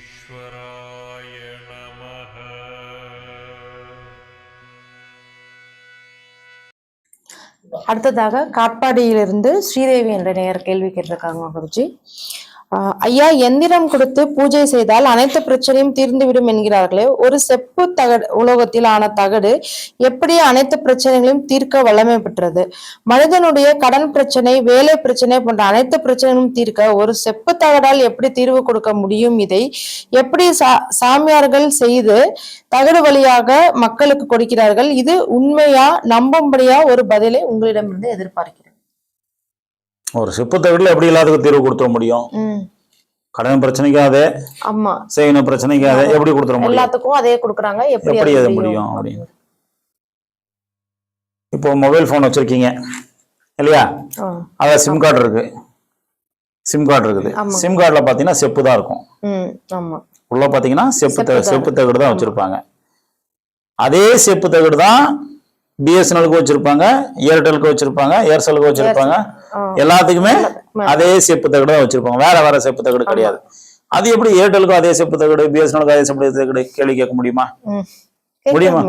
அகத்தீஸ்வராய நமः அடுத்ததாக காட்பாடியிலிருந்து ஸ்ரீதேவி என்ற நேயர் கேள்வி கேட்டிருக்காங்க குருஜி. ஐயா எந்திரம் கொடுத்து பூஜை செய்தால் அனைத்து பிரச்சனையும் தீர்ந்துவிடும் என்கிறார்களே. ஒரு செப்பு தகடு உலோகத்தில் ஆன தகடு எப்படி அனைத்து பிரச்சனைகளையும் தீர்க்க வல்லமை பெற்றது? மனிதனுடைய கடன் பிரச்சனை வேலை பிரச்சனை போன்ற அனைத்து பிரச்சனைகளும் தீர்க்க ஒரு செப்பு தகடால் எப்படி தீர்வு கொடுக்க முடியும்? இதை எப்படி சா சாமியார்கள் செய்து தகடு வழியாக மக்களுக்கு கொடுக்கிறார்கள்? இது உண்மையா நம்பும்படியா ஒரு பதிலை உங்களிடமிருந்து எதிர்பார்க்கிறேன். ஒரு சிப்பு தகடில் எப்படி எல்லாத்துக்கும் தீர்வு கொடுத்துட முடியும்? கடன் பிரச்சனைக்கு அதே ஆமா. செய்யணும் பிரச்சனைக்கு அதே எப்படி கொடுத்துட முடியும்? எல்லாத்துக்கும் அதே கொடுக்குறாங்க எப்படி அது அது முடியும்? அப்படின்னு. இப்போ மொபைல் ஃபோன் வச்சிருக்கீங்க இல்லையா? ஆ, அதான் சிம் கார்டு இருக்கு. சிம் கார்டு இருக்குது. சிம் கார்டில் பார்த்தீங்கன்னா செப்பு தான் இருக்கும். உள்ள பார்த்தீங்கன்னா செப்பு. செப்பு தகடு தான் வச்சிருப்பாங்க. அதே செப்பு தகடு தான் பிஎஸ்என்எலுக்கு வச்சிருப்பாங்க ஏர்டெலுக்கு வச்சிருப்பாங்க ஏர்செலுக்கு வச்சிருப்பாங்க. எல்லாத்துக்குமே அதே செப்பு தகடு தான் வச்சிருப்பாங்க. வேற வேற செப்பு தகடு கிடையாது. அது எப்படி ஏர்டெலுக்கும் அதே செப்பு தகடு பிஎஸ்என்எலுக்கும் அதே செப்பு தகடு கேள்வி கேட்க முடியுமா. முடியுமா?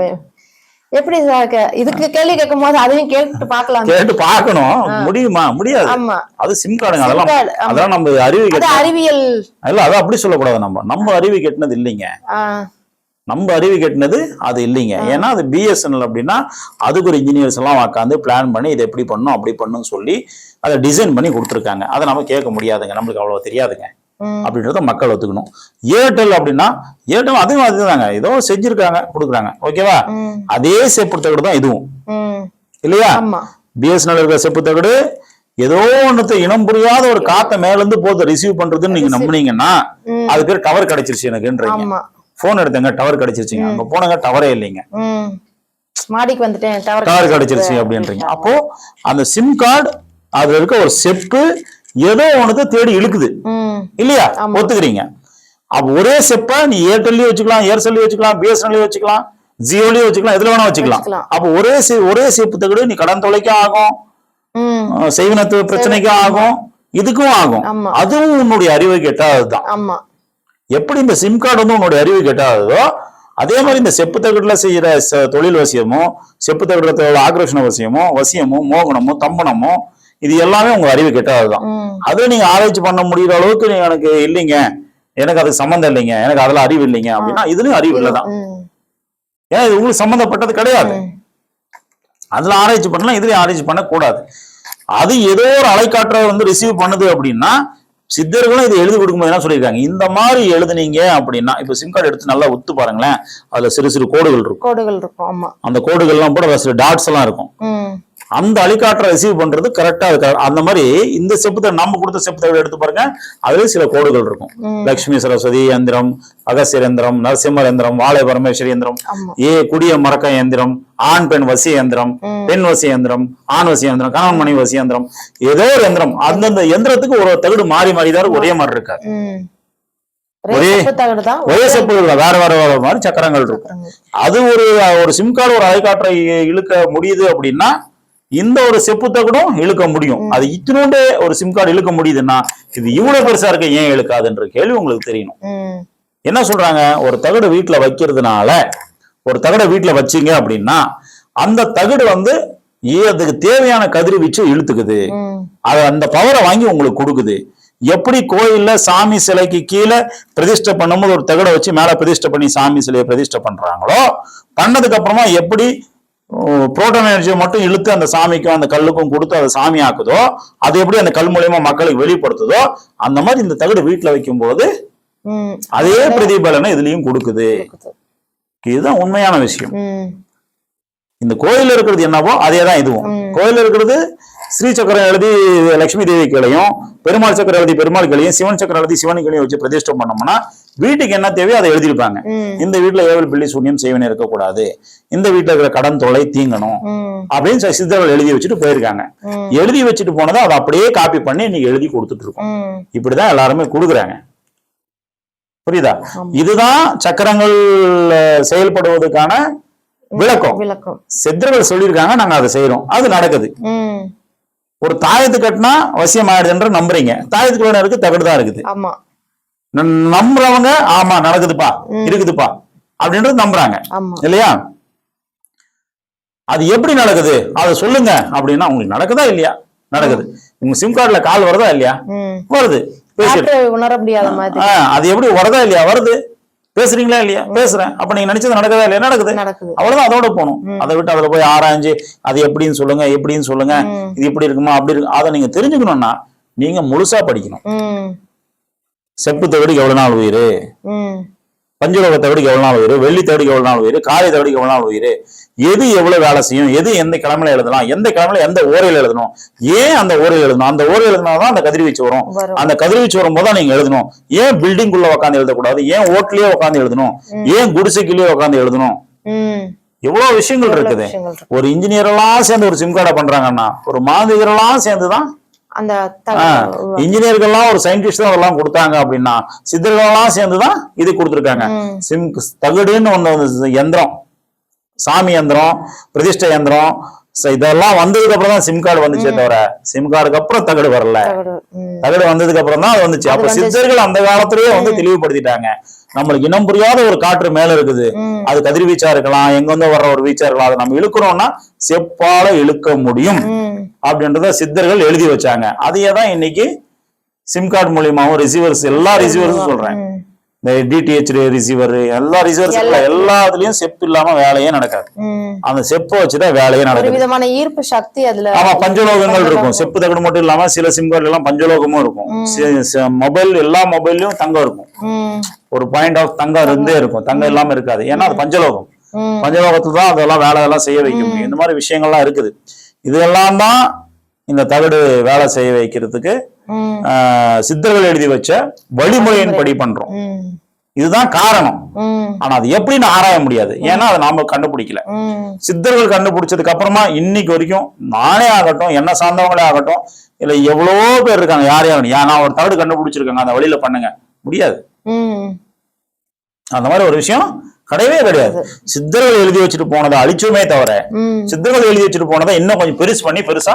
எப்படி சார் இதுக்கு கேள்வி கேட்கும் போது அதையும் கேட்டு பார்க்கலாம். கேட்டு பார்க்கணும். முடியுமா? முடியாது. அது சிம் கார்டுங்க அதெல்லாம். அதெல்லாம் நம்ம அறிவு அறிவியல். இல்ல அதை அப்படி சொல்லக்கூடாது நம்ம. நம்ம அறிவு கெட்டினது இல்லைங்க. நம்ம அறிவு கெட்டினது அது இல்லைங்க. ஏன்னா அது பிஎஸ்என்எல் அப்படின்னா அதுக்கு ஒரு இன்ஜினியர்ஸ் எல்லாம் உட்காந்து பிளான் பண்ணி இதை எப்படி பண்ணும் அப்படி பண்ணுன்னு சொல்லி அதை டிசைன் பண்ணி கொடுத்துருக்காங்க. அதை நம்ம கேட்க முடியாதுங்க. நம்மளுக்கு அவ்வளவு தெரியாதுங்க. அப்படின்றத மக்கள் ஒத்துக்கணும். ஏர்டெல் அப்படின்னா ஏர்டெல் அதுவும் அதுதாங்க. ஏதோ செஞ்சிருக்காங்க கொடுக்குறாங்க. ஓகேவா? அதே செப்பு தகடு தான் இதுவும். இல்லையா? பிஎஸ்என்எல் இருக்கிற செப்பு தகடு ஏதோ ஒண்ணுத்த இனம் புரியாத ஒரு காத்த மேல இருந்து போது ரிசீவ் பண்றதுன்னு நீங்க நம்புனீங்கன்னா. அது பேர் டவர் கிடைச்சிருச்சு எனக்குன்றீங்க. Phone எடுத்தங்க tower கிடைச்சிருச்சுங்க. அங்க போனங்க டவரே இல்லைங்க. மாடிக்கு வந்துட்டேன் டவர் டவர் கிடைச்சிருச்சு. அப்படின்றீங்க. அப்போ அந்த சிம் கார்டு அதுல இருக்க ஒரு செப்பு ஏதோ ஒண்ணுத்த தேடி இழுக்குது. இல்லையா. ஒத்துக்கிறீங்க. அப்ப ஒரே செப்ப நீ ஏர்டெல்லயும் வச்சுக்கலாம் ஏர்செல்லையும் வச்சுக்கலாம் பிஎஸ்என்எல்லையும் வச்சுக்கலாம் ஜியோலயும் வச்சுக்கலாம் எதுல வேணா வச்சுக்கலாம். அப்ப ஒரே ஒரே செப்பு தகடு நீ கடன் தொலைக்கும் ஆகும். செய்வினத்து பிரச்சனைக்கும் ஆகும். இதுக்கும் ஆகும். அதுவும் உன்னுடைய அறிவு கெட்டாததுதான். ஆமா. எப்படி இந்த சிம் கார்டு வந்து உன்னுடைய அறிவு கெட்டாததோ அதே மாதிரி இந்த செப்பு தகடுல செய்யற தொழில் வசியமோ செப்பு தகடுல ஆக்ரோஷண வசியமோ வசியமோ மோகனமோ தம்பனமோ இது எல்லாமே உங்க அறிவு கெட்டாததுதான். ம். அதை நீங்க ஆராய்ச்சி பண்ண முடியுற அளவுக்கு எனக்கு இல்லைங்க. எனக்கு அதுக்கு சம்மந்தம் இல்லைங்க. எனக்கு அதுல அறிவு இல்லைங்க. அப்படின்னா இதுலயும் அறிவு இல்லதான். ஏன்னா இது உங்களுக்கு சம்மந்தப்பட்டது கிடையாது. அதுல ஆராய்ச்சி பண்ணலாம் இதுலயும் ஆராய்ச்சி பண்ணக்கூடாது. அது ஏதோ ஒரு அலைக்காற்றை வந்து ரிசீவ் பண்ணுது அப்படின்னா சித்தர்களும் இதை எழுதி கொடுக்கும்போது என்ன சொல்லியிருக்காங்க? இந்த மாதிரி எழுதுனீங்க அப்படின்னா இப்ப சிம் கார்டு எடுத்து நல்லா ஒத்து பாருங்களேன் அதுல சிறு சிறு கோடுகள் இருக்கும். கோடுகள் இருக்கும் ஆமா. அந்த கோடுகள்லாம் கூட சில டாட்ஸ் எல்லாம் இருக்கும். அந்த அலிகாட்டரை ரிசீவ் பண்றது கரெக்டா இருக்கு. அந்த மாதிரி இந்த செப்புத்தை நம்ம கொடுத்த செப்புத்தை எடுத்து பாருங்க. அதுல சில கோடுகள் இருக்கும். லட்சுமி சரஸ்வதி யந்திரம் அகசியர் யந்திரம் நரசிம்மர் யந்திரம் வாழை பரமேஸ்வரி யந்திரம் ஆமா. ஏ குடிய மரக்க யந்திரம் ஆண் பெண் வசி யந்திரம் ம். பெண் வசி யந்திரம் ஆண் வசி யந்திரம் கணவன் மணி வசி யந்திரம் ஏதோ ஒரு யந்திரம் அந்தந்த யந்திரத்துக்கு ஒரு தகுடு மாறி மாறி தான் ஒரே மாதிரி இருக்காது. ம். ஒரே- ஒரே செப்பு செப்பு இல்ல, வேற வேற வேற மாதிரி சக்கரங்கள் இருக்கும். அது ஒரு ஒரு சிம் கார்டு ஒரு அலைக்காற்றை இழுக்க முடியுது அப்படின்னா இந்த ஒரு செப்பு தகடும் இழுக்க முடியும். அது இத்தினோண்டே ஒரு சிம் கார்டு இழுக்க முடியுதுன்னா இது இவ்வளவு பெருசா இருக்க ஏன் இழுக்காதுன்ற கேள்வி உங்களுக்கு தெரியணும். என்ன சொல்றாங்க? ஒரு தகடு வீட்டுல வைக்கிறதுனால ஒரு தகடை வீட்டுல வச்சீங்க அப்படின்னா அந்த தகடு வந்து அதுக்கு தேவையான கதிர்வீச்சு இழுத்துக்குது. அது அந்த பவரை வாங்கி உங்களுக்கு கொடுக்குது. எப்படி கோயில்ல சாமி சிலைக்கு கீழே பிரதிஷ்டை பண்ணும்போது ஒரு தகடை வச்சு மேல பிரதிஷ்டை பண்ணி சாமி சிலையை பிரதிஷ்டை பண்றாங்களோ பண்ணதுக்கு அப்புறமா எப்படி புரோட்டான் எனர்ஜியை மட்டும் இழுத்து அந்த சாமிக்கும் அந்த கல்லுக்கும் கொடுத்து அதை சாமி ஆக்குதோ அது எப்படி அந்த கல் மூலியமா மக்களுக்கு வெளிப்படுத்துதோ அந்த மாதிரி இந்த தகடு வீட்டுல வைக்கும்போது ம். அதே பிரதிபலனை இதுலயும் கொடுக்குது. இதுதான் உண்மையான விஷயம். இந்த கோயில்ல இருக்கிறது என்னவோ அதே தான் இதுவும். கோயில்ல இருக்கிறது ஸ்ரீ சக்கரம் எழுதி லட்சுமி தேவி கீழையும் பெருமாள் சக்கரம் எழுதி பெருமாள் கீழையும் சிவன் சக்கரம் எழுதி சிவன் கீழையும் வச்சு பிரதிஷ்டம் பண்ணோம்னா வீட்டுக்கு என்ன தேவையோ அதை எழுதியிருப்பாங்க. இந்த வீட்டுல ஏவல் பிள்ளை சூன்யம் செய்வன இருக்கக்கூடாது. இந்த வீட்டுல இருக்கிற கடன் தொலை தீங்கணும். அப்படின்னு சித்தர்கள் எழுதி வச்சுட்டு போயிருக்காங்க. எழுதி வச்சுட்டு போனதை அதை அப்படியே காப்பி பண்ணி இன்னைக்கு எழுதி கொடுத்துட்டு இருக்கோம். இப்படிதான் எல்லாருமே கொடுக்குறாங்க. புரியுதா. இதுதான் சக்கரங்கள் செயல்படுவதற்கான விளக்கம். விளக்கம். சித்தர்கள் சொல்லியிருக்காங்க நாங்க அதை செய்யறோம் அது நடக்குது. ஒரு தாயத்து கட்டினா வசியம் ஆயிடுதுன்ற நம்புறீங்க. தாயத்துக்கு வேணும் இருக்கு தகடு தான் இருக்குது. ஆமா. நம்புறவங்க ஆமா நடக்குதுப்பா இருக்குதுப்பா அப்படின்றது நம்புறாங்க. இல்லையா? அது எப்படி நடக்குது? அதை சொல்லுங்க அப்படின்னா உங்களுக்கு நடக்குதா இல்லையா? நடக்குது. உங்க சிம் கார்டுல கால் வருதா இல்லையா? வருது. பேசிட்டு உணர முடியாத அது எப்படி வருதா இல்லையா? வருது. பேசுறீங்களா இல்லையா? பேசுறேன். அப்ப நீங்க நினைச்சது நடக்குதா இல்லையா? நடக்குது. அவ்வளவுதான் அதோட போகணும். அதை விட்டு அதுல போய் ஆராய்ஞ்சு அது எப்படின்னு சொல்லுங்க எப்படின்னு சொல்லுங்க. இது இப்படி இருக்குமா அப்படி இருக்கு அதை நீங்க தெரிஞ்சுக்கணும்னா நீங்க முழுசா படிக்கணும். செப்பு தகடுக்கு எவ்வளவு நாள் உயிர்? பஞ்சலோக தகடுக்கு எவ்வளவு நாள் உயிர்? வெள்ளி தகடுக்கு எவ்வளவு நாள் உயிர்? காலை தகடுக்கு எவ்வளவு நாள் உயிர்? எது எவ்வளவு வேலை செய்யும்? எது எந்த கிழமையில எழுதலாம்? எந்த கிழமையில எந்த ஓரையில் எழுதணும்? ஏன் அந்த ஓரையில் எழுதணும்? அந்த ஓரையில் எழுதினாதான் அந்த கதிர்வீச்சு வரும். அந்த கதிர்வீச்சு வரும்போது தான் நீங்க எழுதணும். ஏன் பில்டிங் குள்ள உட்காந்து எழுதக்கூடாது? ஏன் ஓட்டுலயே உட்காந்து எழுதணும்? ஏன் குடிசைக்குள்ளேயே உட்காந்து எழுதணும்? எவ்வளவு விஷயங்கள் இருக்குது. ஒரு இன்ஜினியர் எல்லாம் சேர்ந்து ஒரு சிம் கார்டை பண்றாங்கன்னா ஒரு மாந்திகர் எல்லாம் சேர்ந்துதான் அந்த இன்ஜினியர்கள்லாம் ஒரு சயின்டிஸ்ட் அதெல்லாம் கொடுத்தாங்க அப்படின்னா சித்தர்கள் எல்லாம் சேர்ந்துதான் இது கொடுத்துருக்காங்க. சிம் தகடுன்னு வந்து யந்திரம் சாமி யந்திரம் பிரதிஷ்டை யந்திரம் இதெல்லாம் வந்ததுக்கு அப்புறம் தான் சிம் கார்டு வந்துச்சே தவிர சிம் கார்டுக்கு அப்புறம் தகடு வரல. தகடு வந்ததுக்கு அப்புறம் தான் அது வந்துச்சு. அப்ப. சித்தர்கள் அந்த காலத்திலேயே வந்து தெளிவுபடுத்திட்டாங்க. நம்மளுக்கு இனம் புரியாத ஒரு காற்று மேல இருக்குது. அது கதிர்வீச்சா இருக்கலாம் எங்க வந்து வர்ற ஒரு வீச்சா இருக்கலாம் அதை நம்ம இழுக்கிறோம்னா செப்பால இழுக்க முடியும் அப்படின்றத சித்தர்கள் எழுதி வச்சாங்க. அதையே தான் இன்னைக்கு சிம் கார்டு மூலியமாவும் ரிசீவர்ஸ் எல்லா ரிசீவர்ஸும் சொல்றேன். இந்த டிடிஹெச் ரிசீவர் எல்லா ரிசீவர்ஸ் எல்லா- எல்லாத்துலயும் செப்பு இல்லாம வேலையே நடக்காது. அந்த செப்பை வச்சுதான் வேலையே ஒரு நடக்குது. விதமான ஈர்ப்பு சக்தி அதுல ஆமா பஞ்சலோகங்கள் இருக்கும். செப்பு தகடு மட்டும் இல்லாம சில சிம் கார்டு எல்லாம் பஞ்சலோகமும் இருக்கும். மொபைல் எல்லா மொபைல்லயும் தங்கம் இருக்கும். ஒரு பாயிண்ட் ஆஃப் தங்கம் இருந்தே இருக்கும். தங்கம் இல்லாம இருக்காது. ஏன்னா அது பஞ்சலோகம். பஞ்சலோகத்துல தான் அதெல்லாம் வேலை எல்லாம் செய்ய வைக்க முடியும். இந்த மாதிரி விஷயங்கள்லாம் இருக்குது. இதெல்லாம் தான் இந்த தகடு வேலை செய்ய வைக்கிறதுக்கு சித்தர்கள் எழுதி வச்ச வழிமுறையின் படி பண்றோம். இதுதான் காரணம். ஆனா அது எப்படின்னு ஆராய முடியாது. ஏன்னா அதை நாம கண்டுபிடிக்கல. சித்தர்கள் கண்டுபிடிச்சதுக்கு அப்புறமா இன்னைக்கு வரைக்கும் நானே ஆகட்டும் என்ன சார்ந்தவங்களே ஆகட்டும் இல்ல எவ்வளவோ பேர் இருக்காங்க யார் யாரும் நான் ஒரு தகடு கண்டுபிடிச்சிருக்காங்க அந்த வழியில பண்ணுங்க. முடியாது. அந்த மாதிரி ஒரு விஷயம் கிடையவே கிடையாது. சித்தர்கள் எழுதி வச்சுட்டு போனதை அழிச்சுமே தவிர சித்தர்கள் எழுதி வச்சுட்டு போனதை இன்னும் கொஞ்சம் பெருசு பண்ணி பெருசா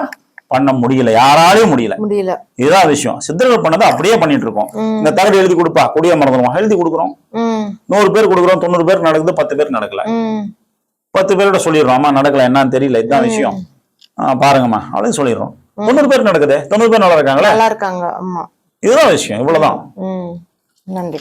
பண்ண முடியல. யாராலையும் முடியல. முடியல. இதுதான் விஷயம். சித்தர்கள் பண்ணதை அப்படியே பண்ணிட்டு இருக்கோம். இந்த தகடு எழுதி கொடுப்பா. கொடிய மறந்துடுவோம் எழுதி கொடுக்குறோம். நூறு பேர் கொடுக்குறோம். தொண்ணூறு பேர் நடக்குது. பத்து பேர் நடக்கல. பத்து பேரோட சொல்லிடுறோம். அம்மா நடக்கல. என்னன்னு தெரியல. இதுதான் விஷயம். பாருங்கம்மா. அப்படின்னு சொல்லிடுறோம். தொண்ணூறு பேர் நடக்குது. தொண்ணூறு பேர் நல்லா இருக்காங்களே? நல்லா இருக்காங்க. ஆமா இதுதான் விஷயம். இவ்வளவுதான். நன்றி